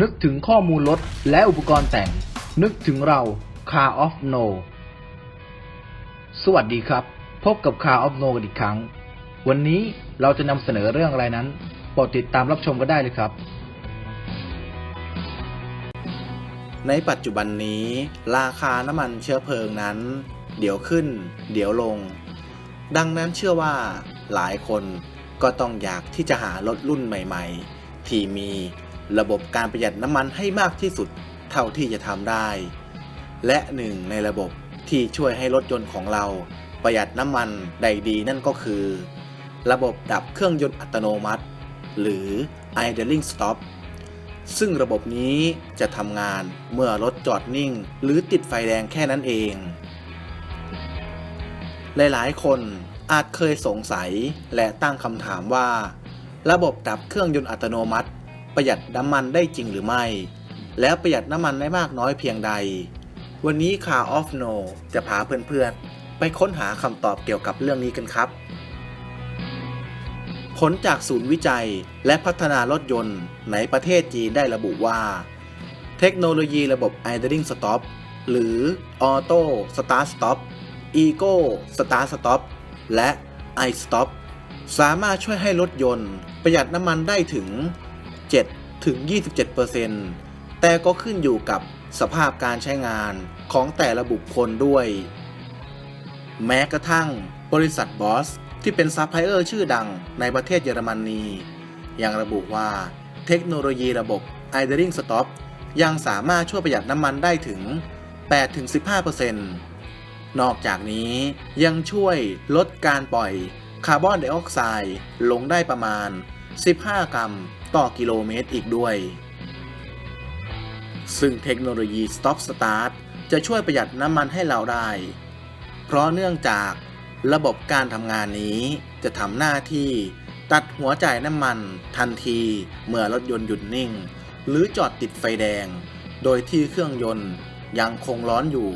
นึกถึงข้อมูลรถและอุปกรณ์แต่ง นึกถึงเรา Car of No สวัสดีครับ พบกับ Car of No กันอีกครั้ง วันนี้เราจะนำเสนอเรื่องอะไรนั้นโปรดติดตามรับชมกันได้เลยครับ ในปัจจุบันนี้ ราคาน้ำมันเชื้อเพลิงนั้น เดี๋ยวขึ้น เดี๋ยวลง ดังนั้นเชื่อว่าหลายคนก็ต้องอยากที่จะหารถรุ่นใหม่ ๆ ที่มี ระบบการประหยัดน้ำมันให้มากที่สุดเท่าที่จะทำได้ และหนึ่งในระบบที่ช่วยให้รถยนต์ของเราประหยัดน้ำมันได้ดีนั่นก็คือ ระบบดับเครื่องยนต์อัตโนมัติ หรือ idling stop ซึ่งระบบนี้จะทำงานเมื่อรถจอดนิ่ง หรือติดไฟแดงแค่นั้นเอง หลายๆ คนอาจเคยสงสัยและตั้งคำถามว่า ระบบดับเครื่องยนต์อัตโนมัติ ประหยัดน้ำมันได้จริงหรือไม่ แล้วประหยัดน้ำมันได้มากน้อยเพียงใด วันนี้ Car of No จะพาเพื่อนๆ ไปค้นหาคำตอบเกี่ยวกับเรื่องนี้กันครับ ผลจากศูนย์วิจัยและพัฒนารถยนต์ในประเทศจีนได้ระบุว่า เทคโนโลยีระบบ idling stop หรือ auto start stop eco start stop และ i stop สามารถช่วยให้รถยนต์ ประหยัดน้ำมันได้ถึง 7 ถึง 27%แต่ก็ขึ้นอยู่กับสภาพการใช้งานของแต่ละบุคคลด้วย แม้กระทั่งบริษัทบอสที่เป็นซัพพลายเออร์ชื่อดังในประเทศเยอรมนียังระบุว่าเทคโนโลยีระบบ idling stop ยังสามารถช่วยประหยัดน้ำมันได้ถึง 8-15%นอกจากนี้ยังช่วยลดการปล่อยคาร์บอนไดออกไซด์ลงได้ประมาณ 15 กรัมต่อกิโลเมตรอีกด้วย ซึ่งเทคโนโลยี Stop Start จะช่วยประหยัดน้ำมันให้เราได้ เพราะเนื่องจากระบบการทำงานนี้จะทำหน้าที่ตัดหัวจ่ายน้ำมันทันทีเมื่อรถยนต์หยุดนิ่ง หรือจอดติดไฟแดง โดยที่เครื่องยนต์ยังคงร้อนอยู่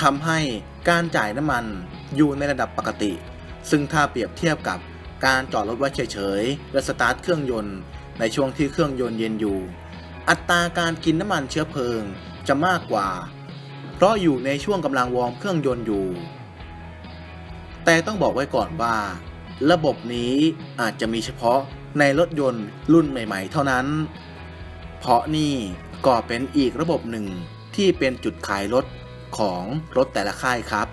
ทำให้การจ่ายน้ำมันอยู่ในระดับปกติ ซึ่งถ้าเปรียบเทียบกับ การจอดรถไว้เฉยๆ และสตาร์ทเครื่องยนต์ ในช่วงที่เครื่องยนต์เย็นอยู่ อัตราการกินน้ำมันเชื้อเพลิงจะมากกว่า เพราะอยู่ในช่วงกำลังวอร์มเครื่องยนต์อยู่ แต่ต้องบอกไว้ก่อนว่า ระบบนี้อาจจะมีเฉพาะในรถยนต์รุ่นใหม่ ๆ เท่านั้น เพราะนี่ก็เป็นอีกระบบหนึ่งที่เป็นจุดขายรถของรถแต่ละค่ายครับ